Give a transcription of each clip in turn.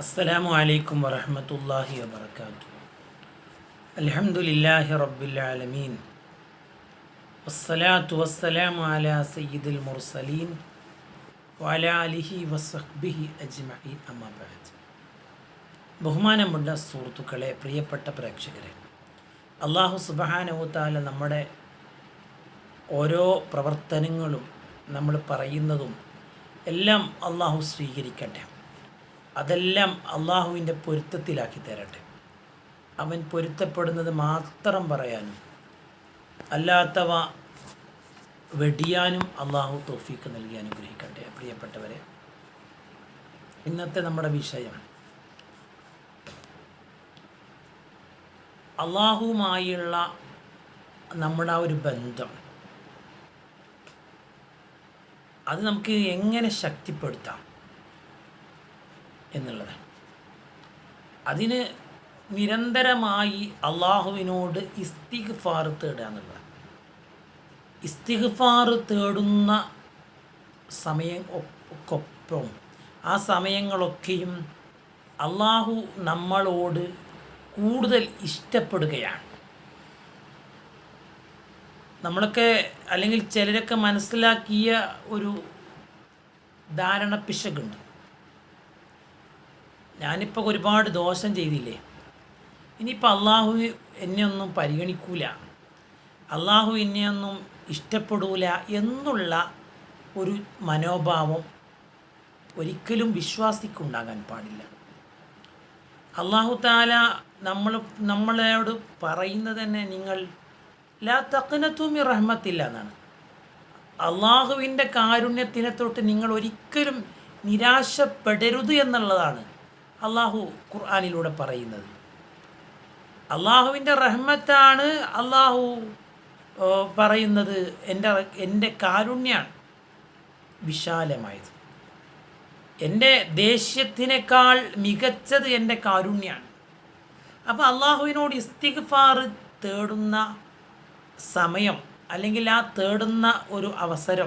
അസ്സലാമു അലൈക്കും വറഹമത്തല്ലാഹി വബർക്കാത്തു അലഹമുല്ലാഹി റബ്ബുലാലമീൻ വസ്സലാത്തു വസ്സലാമു അല സയ്യിദുൽ മുർസലീൻ വല അലിഹി വസഹ്ബിഹി അജ്മഈൻ. അമ്മബാദ് ബഹുമാനമുള്ള സുഹൃത്തുക്കളെ പ്രിയപ്പെട്ട പ്രേക്ഷകരെ അള്ളാഹു സുബഹാനവുത്താല നമ്മുടെ ഓരോ പ്രവർത്തനങ്ങളും നമ്മൾ പറയുന്നതും എല്ലാം അള്ളാഹു സ്വീകരിക്കട്ടെ. അതെല്ലാം അള്ളാഹുവിന്റെ പൊരുത്തത്തിലാക്കി തരട്ടെ. അവൻ പൊരുത്തപ്പെടുന്നത് മാത്രം പറയാനും അല്ലാത്തവ വെടിയാനും അള്ളാഹു തോഫീക്ക് നൽകി അനുഗ്രഹിക്കട്ടെ. പ്രിയപ്പെട്ടവരെ ഇന്നത്തെ നമ്മുടെ വിഷയം അള്ളാഹുവുമായുള്ള നമ്മുടെ ആ ഒരു ബന്ധം. അത് നമുക്ക് എങ്ങനെ ശക്തിപ്പെടുത്താം? എന്നുള്ളത് അതിന് നിരന്തരമായി അള്ളാഹുവിനോട് ഇസ്തിഗ്ഫാർ തേടുക എന്നുള്ളത് ഇസ്തിഗ്ഫാർ തേടുന്ന സമയം ഒക്കൊപ്പം ആ സമയങ്ങളൊക്കെയും അള്ളാഹു നമ്മളോട് കൂടുതൽ ഇഷ്ടപ്പെടുകയാണ്. നമ്മളൊക്കെ അല്ലെങ്കിൽ ചിലരൊക്കെ മനസ്സിലാക്കിയ ഒരു ധാരണ പിശകുണ്ട്. ഞാനിപ്പോൾ ഒരുപാട് ദോഷം ചെയ്തില്ലേ? ഇനിയിപ്പോൾ അള്ളാഹു എന്നെ ഒന്നും പരിഗണിക്കൂല. അള്ളാഹു എന്നെയൊന്നും ഇഷ്ടപ്പെടൂല എന്നുള്ള ഒരു മനോഭാവം ഒരിക്കലും വിശ്വാസിക്കുണ്ടാകാൻ പാടില്ല. അള്ളാഹു താല നമ്മൾ നമ്മളോട് പറയുന്നത് തന്നെ നിങ്ങൾ ലാ തക്കനത്തൂമി റഹ്മത്തില്ല എന്നാണ്. അള്ളാഹുവിന്റെ കാരുണ്യത്തിനെ തൊട്ട് നിങ്ങൾ ഒരിക്കലും നിരാശപ്പെടരുത് എന്നുള്ളതാണ്. അള്ളാഹു ഖുർആാനിലൂടെ പറയുന്നത്. അള്ളാഹുവിന്റെ റഹ്മത്താണ് അള്ളാഹു പറയുന്നത്. എന്റെ എന്റെ കാരുണ്യാണ് വിശാലമായത്. എന്റെ ദേഷ്യത്തിനേക്കാൾ മികച്ചത് എന്റെ കാരുണ്യാണ്. അപ്പോൾ അള്ളാഹുവിനോട് ഇസ്തിഗ്ഫാർ തേടുന്ന സമയം അല്ലെങ്കിൽ ആ തേടുന്ന ഒരു അവസരം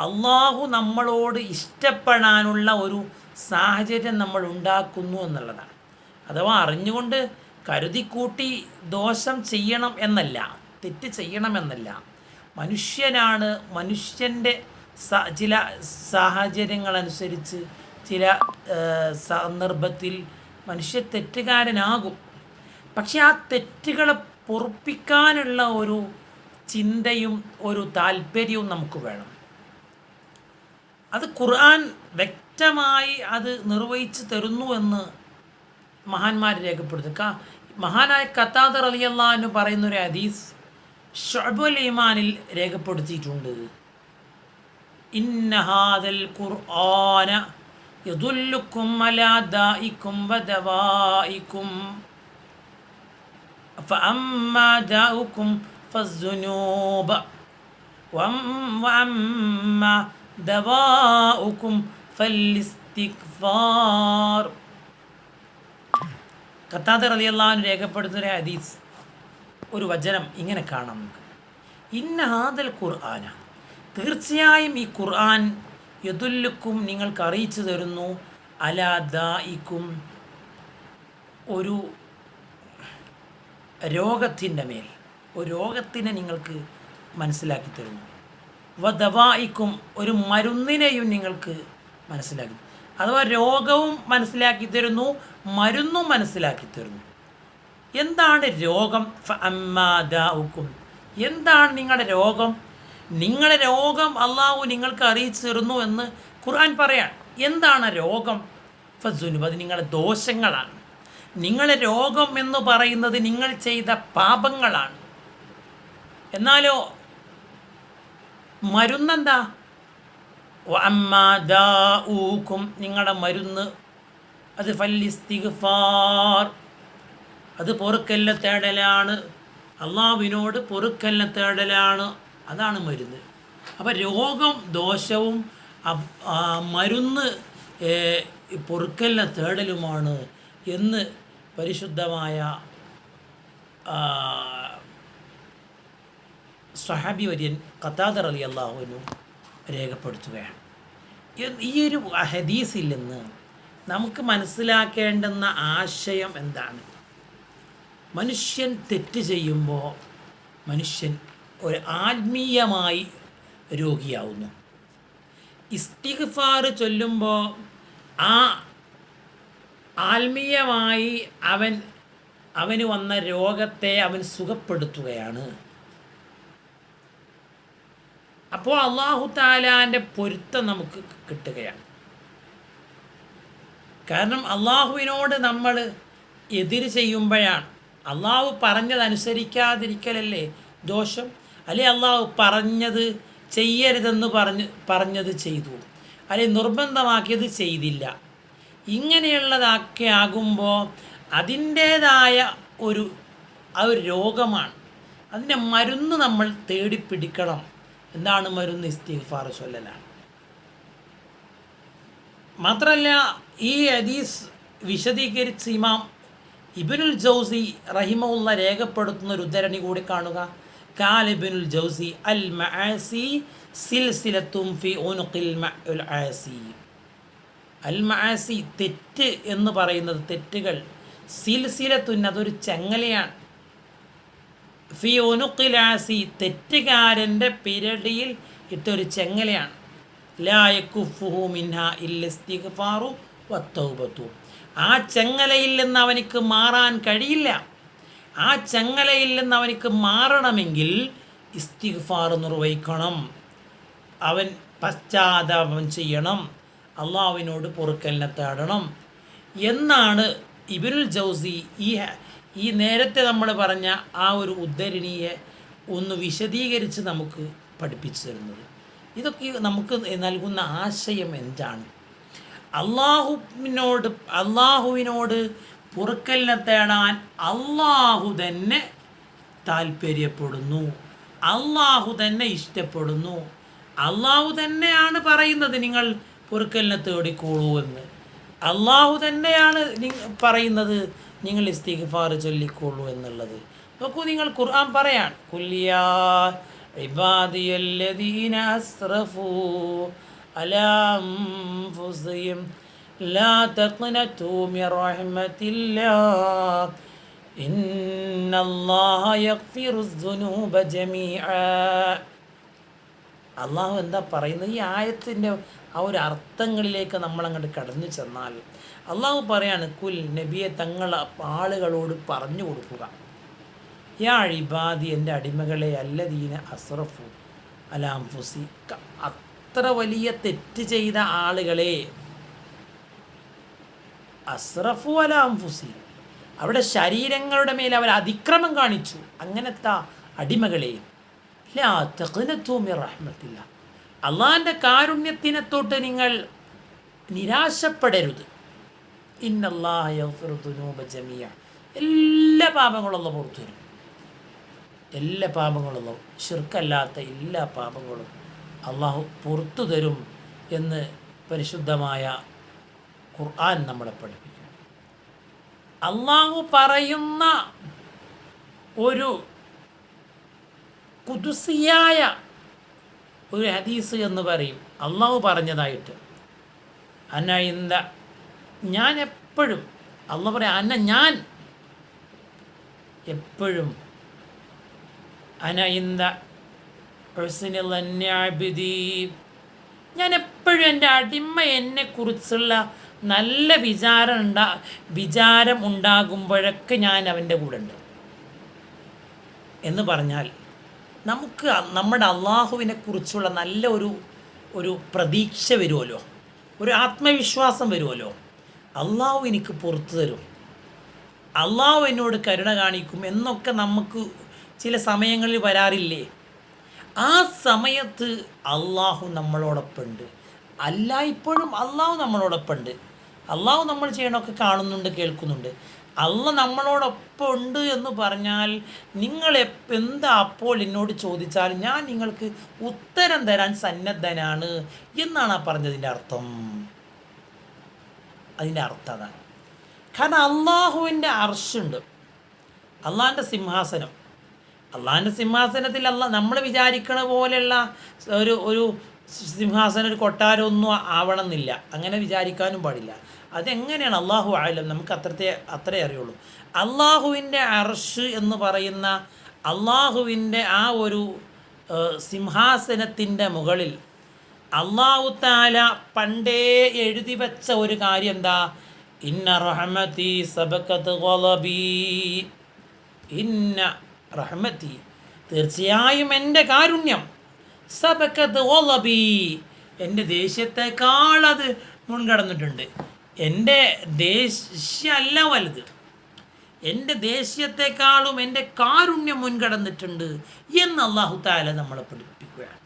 അള്ളാഹു നമ്മളോട് ഇഷ്ടപ്പെടാനുള്ള ഒരു സാഹചര്യം നമ്മൾ ഉണ്ടാക്കുന്നു എന്നുള്ളതാണ്. അഥവാ അറിഞ്ഞുകൊണ്ട് കരുതിക്കൂട്ടി ദോഷം ചെയ്യണം എന്നല്ല തെറ്റ് ചെയ്യണമെന്നല്ല മനുഷ്യനാണ് മനുഷ്യന്റെ ചില സാഹചര്യങ്ങളനുസരിച്ച് ചില സന്ദർഭത്തിൽ മനുഷ്യ തെറ്റുകാരനാകും. പക്ഷെ ആ തെറ്റുകളെ പൊറുപ്പിക്കാനുള്ള ഒരു ചിന്തയും ഒരു താല്പര്യവും നമുക്ക് വേണം. അത് ഖുർആൻ വ്യക്തമായി അത് നിർവഹിച്ചു തരുന്നു എന്ന് മഹാന്മാർ രേഖപ്പെടുത്തുക മഹാനായ കത്താദർ അലി അള്ളഹാന്ന് പറയുന്ന ഒരു ഹദീസ് ഷബുൽ ഇമാനിൽ രേഖപ്പെടുത്തിയിട്ടുണ്ട് ഇന്നഹാദൽ ഖുർആന യദുല്ലുക്കും അലാ ദായിക്കും വദവായിക്കും فأما داؤكم فالذنوب وأما دواؤكم ഫലിസ്തിഖ്ഫാർ ഖത്താദ് റലി രേഖപ്പെടുത്തുന്ന ഹദീസ് ഒരു വചനം ഇങ്ങനെ കാണാം നമുക്ക്. ഇന്ന ഹാദൽ ഖുർആന തീർച്ചയായും ഈ ഖുർആൻ യദുല്ലുക്കും നിങ്ങൾക്ക് അറിയിച്ചു തരുന്നു. അലാദായിക്കും ഒരു രോഗത്തിന്റെ മേൽ ഒരു രോഗത്തിനെ നിങ്ങൾക്ക് മനസ്സിലാക്കി തരുന്നു. വദവായിക്കും ഒരു മരുന്നിനെയും നിങ്ങൾക്ക് മനസ്സിലാക്കി. അഥവാ രോഗവും മനസ്സിലാക്കി തരുന്നു മരുന്നും മനസ്സിലാക്കി തരുന്നു. എന്താണ് രോഗം? അമ്മാദാവുക്കും എന്താണ് നിങ്ങളുടെ രോഗം? നിങ്ങളുടെ രോഗം അള്ളാഹു നിങ്ങൾക്ക് അറിയിച്ചു തരുന്നു എന്ന് ഖുർആൻ പറയാൻ. എന്താണ് രോഗം? ഫസുനുബ് അത് നിങ്ങളുടെ ദോഷങ്ങളാണ്. നിങ്ങളെ രോഗം എന്ന് പറയുന്നത് നിങ്ങൾ ചെയ്ത പാപങ്ങളാണ്. എന്നാലോ മരുന്നെന്താ? ഊക്കും നിങ്ങളുടെ മരുന്ന്. അത് ഫല്ലിസ്തിഗ്ഫാർ. അത് പൊറുക്കല്ല തേടലാണ്. അള്ളാവിനോട് പൊറുക്കല്ല തേടലാണ്. അതാണ് മരുന്ന്. അപ്പം രോഗം ദോഷവും മരുന്ന് പൊറുക്കല്ല തേടലുമാണ് എന്ന് പരിശുദ്ധമായ സഹാബി വര്യൻ ഖത്താദർ അലി അള്ളാഹുവിനും രേഖപ്പെടുത്തുകയാണ്. ഈ ഒരു ഹദീസിൽ നിന്ന് നമുക്ക് മനസ്സിലാക്കേണ്ടുന്ന ആശയം എന്താണ്? മനുഷ്യൻ തെറ്റ് ചെയ്യുമ്പോൾ മനുഷ്യൻ ഒരു ആത്മീയമായി രോഗിയാവുന്നു. ഇസ്തിഗ്ഫാർ ചൊല്ലുമ്പോൾ ആ ആത്മീയമായി അവൻ അവന് വന്ന രോഗത്തെ അവൻ സുഖപ്പെടുത്തുകയാണ്. അപ്പോൾ അള്ളാഹു താലാന്റെ പൊരുത്തം നമുക്ക് കിട്ടുകയാണ്. കാരണം അള്ളാഹുവിനോട് നമ്മൾ എതിര് ചെയ്യുമ്പോഴാണ്. അള്ളാഹു പറഞ്ഞതനുസരിക്കാതിരിക്കലല്ലേ ദോഷം? അല്ലെ അള്ളാഹു പറഞ്ഞത് ചെയ്യരുതെന്ന് പറഞ്ഞ് പറഞ്ഞത് ചെയ്തു. അല്ലെ നിർബന്ധമാക്കിയത് ചെയ്തില്ല. ഇങ്ങനെയുള്ളതൊക്കെ ആകുമ്പോൾ അതിന്റേതായ ഒരു ആ ഒരു രോഗമാണ്. അതിന്റെ മരുന്ന് നമ്മൾ തേടിപ്പിടിക്കണം എന്താണ് മരുന്ന് ഇസ്തിഗ്ഫാർ ചൊല്ലലാണ്? മാത്രമല്ല ഈ ഹദീസ് വിശദീകരിച്ച് ഇമാം ഇബിനുൽ ജൗസി റഹിമുള്ള രേഖപ്പെടുത്തുന്ന ഒരു ഉദ്ധരണി കൂടി കാണുക. കാലിബിനുൽ ജൗസി അൽ മഅസി സിൽസിലത്തും ഫി ഉനുഖിൽ ആസി അൽ മഅസി തെറ്റ് എന്ന് പറയുന്നത് തെറ്റുകൾ. സിൽസിലത്തുൻ അതൊരു ചങ്ങലയാണ്. ഫി ഒനുക്കിലാസി തെറ്റുകാരന്റെ പിരടിയിൽ ഇട്ടൊരു ചെങ്ങലയാണ്. ലായക്കുഫുഹു മിൻഹ ഇല്ലിസ്തിഗ്ഫാറു വത്തൗബത്തു. ആ ചെങ്ങലയിൽ നിന്ന് അവനിക്ക് മാറാൻ കഴിയില്ല. ആ ചെങ്ങലയിൽ നിന്ന് അവനിക്ക് മാറണമെങ്കിൽ ഇസ്തിഗ്ഫാർ നിർവഹിക്കണം. അവൻ പശ്ചാത്താപം ചെയ്യണം. അള്ളാവിനോട് പൊറുക്കലിനെ തേടണം എന്നാണ് ഇബിനുൽ ജൗസി ഈ ഈ നേരത്തെ നമ്മൾ പറഞ്ഞ ആ ഒരു ഉദ്ധരണിയെ ഒന്ന് വിശദീകരിച്ച് നമുക്ക് പഠിപ്പിച്ചു തരുന്നത്. ഇതൊക്കെ നമുക്ക് നൽകുന്ന ആശയം എന്താണ്? അള്ളാഹുവിനോട് അള്ളാഹുവിനോട് പുറക്കലിനെ തേടാൻ അള്ളാഹു തന്നെ താല്പര്യപ്പെടുന്നു അള്ളാഹു തന്നെ ഇഷ്ടപ്പെടുന്നു. അള്ളാഹു തന്നെയാണ് പറയുന്നത് നിങ്ങൾ പൊറുക്കലിനെ തേടിക്കോളൂ എന്ന്. അള്ളാഹു തന്നെയാണ് പറയുന്നത് നിങ്ങൾ ഇസ്തിഗ്ഫാർ ചൊല്ലിക്കോളൂ എന്നുള്ളത്. നോക്കൂ നിങ്ങൾ ഖുർആൻ പറയാൻ അൻഫുസിഹിം ലാ ഇന്നല്ലാഹ യഗ്ഫിറുസ് ദുനൂബ ജമീഅ. അള്ളാഹു എന്താ പറയുന്നത്? ഈ ആയത്തിന്റെ ആ ഒരു അർത്ഥങ്ങളിലേക്ക് നമ്മളങ്ങോട്ട് കടന്നു ചെന്നാൽ അള്ളാഹു പറയാണ് കുൽ നബിയെ തങ്ങൾ ആളുകളോട് പറഞ്ഞു കൊടുക്കുക. യാ ഇബാദി എന്റെ അടിമകളെ അല്ലദീന അസ്രഫു അലാംഫുസി അത്ര വലിയ തെറ്റ് ചെയ്ത ആളുകളെ അസ്രഫു അലാംഫുസി അവിടെ ശരീരങ്ങളുടെ മേൽ അവർ അതിക്രമം കാണിച്ചു. അങ്ങനത്തെ അടിമകളെ ലാ തഖ്നതു മിർ റഹ്മത്തില്ല. കാരുണ്യത്തിനെ തൊട്ട് നിങ്ങൾ നിരാശപ്പെടരുത്. ജമിയ എല്ലാ പാപങ്ങളുള്ള പുറത്തു വരും. എല്ലാ പാപങ്ങളുള്ള ഷിർക്കല്ലാത്ത എല്ലാ പാപങ്ങളും അള്ളാഹു പുറത്തു തരും എന്ന് പരിശുദ്ധമായ ഖുർആൻ നമ്മളെ പഠിപ്പിക്കും അള്ളാഹു പറയുന്ന ഒരു കുതുസിയായ ഒരു ഹദീസ് എന്ന് പറയും. അള്ളാഹു പറഞ്ഞതായിട്ട്. അന്ന ഇന്ത ഞാൻ എപ്പോഴും അള്ളാഹ് പറയാം അന്ന ഞാൻ എപ്പോഴും അന ഇന്ത ഞാൻ എപ്പോഴും എന്റെ അടിമ എന്നെക്കുറിച്ചുള്ള നല്ല വിചാരം ഉണ്ടാ വിചാരം ഉണ്ടാകുമ്പോഴൊക്കെ ഞാൻ അവന്റെ കൂടെ ഉണ്ട്. എന്ന് പറഞ്ഞാൽ നമുക്ക് നമ്മുടെ അള്ളാഹുവിനെ കുറിച്ചുള്ള നല്ല ഒരു ഒരു പ്രതീക്ഷ വരുമല്ലോ. ഒരു ആത്മവിശ്വാസം വരുമല്ലോ. അള്ളാഹു എനിക്ക് പുറത്തു തരും. അള്ളാഹു എന്നോട് കരുണ കാണിക്കും എന്നൊക്കെ നമുക്ക് ചില സമയങ്ങളിൽ വരാറില്ലേ? ആ സമയത്ത് അള്ളാഹു നമ്മളോടൊപ്പമുണ്ട്. അല്ല ഇപ്പോഴും അള്ളാഹു നമ്മളോടൊപ്പമുണ്ട്. അള്ളാഹു നമ്മൾ ചെയ്യണമൊക്കെ കാണുന്നുണ്ട് കേൾക്കുന്നുണ്ട്. അള്ള നമ്മളോടൊപ്പം ഉണ്ട് എന്ന് പറഞ്ഞാൽ നിങ്ങൾ എന്താ അപ്പോൾ എന്നോട് ചോദിച്ചാൽ ഞാൻ നിങ്ങൾക്ക് ഉത്തരം തരാൻ സന്നദ്ധനാണ് എന്നാണ് ആ പറഞ്ഞതിന്റെ അർത്ഥം. അതിന്റെ അർത്ഥം അതാണ്. കാരണം അള്ളാഹുവിന്റെ അർഷുണ്ട് അള്ളാഹിന്റെ സിംഹാസനം. അള്ളാഹിന്റെ സിംഹാസനത്തിൽ അല്ല നമ്മൾ വിചാരിക്കണ പോലെയുള്ള ഒരു ഒരു സിംഹാസനം ഒരു കൊട്ടാരമൊന്നും ആവണം എന്നില്ല അങ്ങനെ വിചാരിക്കാനും പാടില്ല. അതെങ്ങനെയാണ് അള്ളാഹു ആയാലും നമുക്ക് അത്രത്തെ അത്രേ അറിയുള്ളൂ. അള്ളാഹുവിന്റെ അർഷ് എന്ന് പറയുന്ന അള്ളാഹുവിന്റെ ആ ഒരു സിംഹാസനത്തിന്റെ മുകളിൽ അള്ളാഹു താല പണ്ടേ എഴുതി വച്ച ഒരു കാര്യം എന്താ? ഇന്ന റഹ്മത്തി സബക്കത്ത് ഗളബി ഇന്ന റഹ്മത്തി. തീർച്ചയായും എന്റെ കാരുണ്യം. സബക്കത്ത് ഒലബി എന്റെ ദേഷ്യത്തെക്കാൾ അത് മുൻകടന്നിട്ടുണ്ട്. എന്റെ ദേഷ്യമല്ല വലുത്. എന്റെ ദേഷ്യത്തെക്കാളും എന്റെ കാരുണ്യം മുൻകടന്നിട്ടുണ്ട് എന്ന് അള്ളാഹു താല നമ്മളെ പഠിപ്പിക്കുകയാണ്.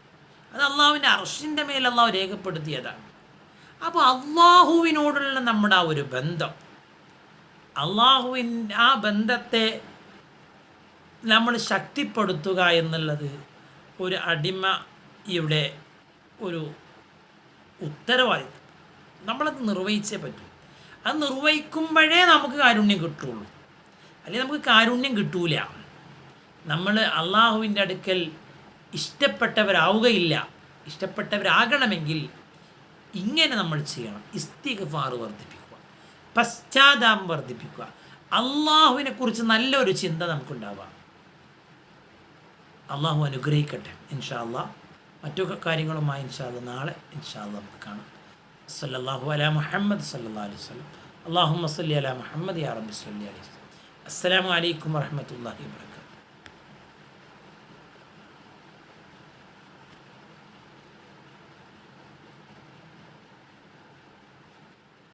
അത് അള്ളാഹുവിന്റെ അർഷിന്റെ മേൽ അള്ളാഹു രേഖപ്പെടുത്തിയതാണ്. അപ്പോൾ അള്ളാഹുവിനോടുള്ള നമ്മുടെ ആ ഒരു ബന്ധം അള്ളാഹുവിൻ ആ ബന്ധത്തെ നമ്മൾ ശക്തിപ്പെടുത്തുക എന്നുള്ളത് ഒരു അടിമ ഇവിടെ ഒരു ഉത്തരവാദിത്വം നമ്മളത് നിർവഹിച്ചേ പറ്റൂ. അത് നിർവഹിക്കുമ്പോഴേ നമുക്ക് കാരുണ്യം കിട്ടുള്ളൂ. അല്ലെങ്കിൽ നമുക്ക് കാരുണ്യം കിട്ടൂല. നമ്മൾ അള്ളാഹുവിന്റെ അടുക്കൽ ഇഷ്ടപ്പെട്ടവരാവുകയില്ല. ഇഷ്ടപ്പെട്ടവരാകണമെങ്കിൽ ഇങ്ങനെ നമ്മൾ ചെയ്യണം. ഇസ്തിഗ്ഫാർ വർദ്ധിപ്പിക്കുക. പശ്ചാത്താപം വർദ്ധിപ്പിക്കുക. അള്ളാഹുവിനെക്കുറിച്ച് നല്ലൊരു ചിന്ത നമുക്കുണ്ടാവാം അള്ളാഹു അനുഗ്രഹിക്കട്ടെ ഇൻഷാ അള്ളാഹ് മറ്റു കാര്യങ്ങളുമായി ഇൻഷാ അള്ളാഹ് നാളെ ഇൻഷാ അള്ളാഹ് നമുക്ക് കാണാം. സല്ലാഹു അല മുഹമ്മദ് സല്ലാ അലൈഹി വസല്ലം. അള്ളാഹു സല്ലി അല മുഹമ്മദ് യാ റബ്ബി സല്ലി അലൈഹി വസ്ലം അലൈക്കും വറഹ്മത്തുള്ളാഹി വബറകാതുഹു